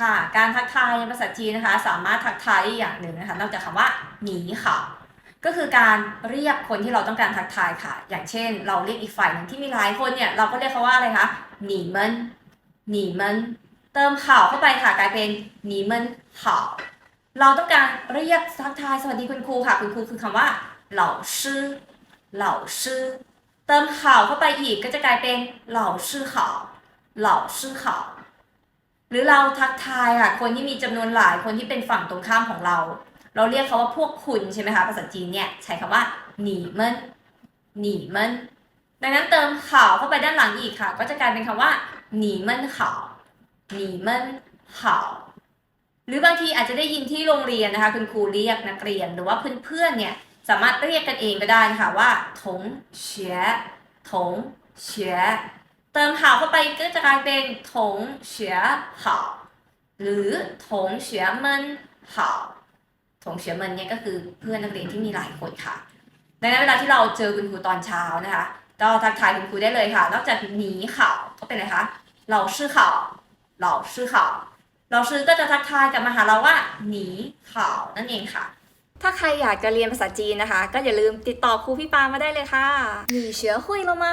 ค่ะ การทักทายในภาษาจีนนะคะ สามารถทักทายอย่างหนึ่งนะคะ นอกจากคำว่าหนีค่ะ ก็คือการเรียกคนที่เราต้องการทักทายค่ะ อย่างเช่น เราเรียกอีกฝ่ายหนึ่งที่มีหลายคนเนี่ยเราก็เรียกเขาว่าอะไรคะหนีมันหนีมันเติมข่าวเข้าไปค่ะกลายเป็นหนีมันข่าวเราต้องการเรียกทักทายสวัสดีคุณครูค่ะ คุณครูคือคำว่าเหล่าชื่อเหล่าชื่อเติมข่าวเข้าไปอีกก็จะกลายเป็นเหล่าชื่อข่าวเหล่าชื่อข่าว หรือเราทักทายค่ะ คนที่มีจำนวนหลายคนที่เป็นฝั่งตรงข้ามของเรา เราเรียกเขาว่าพวกคุณใช่ไหมคะภาษาจีนเนี่ยใช้คำว่าหนีเมินหนีเมินดังนั้นเติมข่าวเข้าไปด้านหลังอีกค่ะ ก็จะกลายเป็นคำว่าหนีเมินข่าวหนีเมินข่าวหรือบางทีอาจจะได้ยินที่โรงเรียนนะคะ คุณครูเรียกนักเรียนหรือว่าเพื่อนๆเนี่ยสามารถเรียกกันเองก็ได้นะคะว่าถงเฉียถงเฉีย เติมข่าวเข้าไปก็จะกลายเป็นถงเฉียข่าวหรือถงเฉียเมินข่าว ถงเฉียเมินเนี่ยก็คือเพื่อนนักเรียนที่มีหลายคนค่ะ ดังนั้นเวลาที่เราเจอคุณครูตอนเช้านะคะก็ทักทายคุณครูได้เลยค่ะ นอกจากหนีข่าวก็เป็นอะไรคะ เราชื่อข่าวเราชื่อข่าวเราชื่อก็จะทักทายกลับมาหาเราว่าหนีข่าวนั่นเองค่ะ ถ้าใครอยากจะเรียนภาษาจีนนะคะ ก็อย่าลืมติดต่อครูพี่ปามาได้เลยค่ะ你学会了吗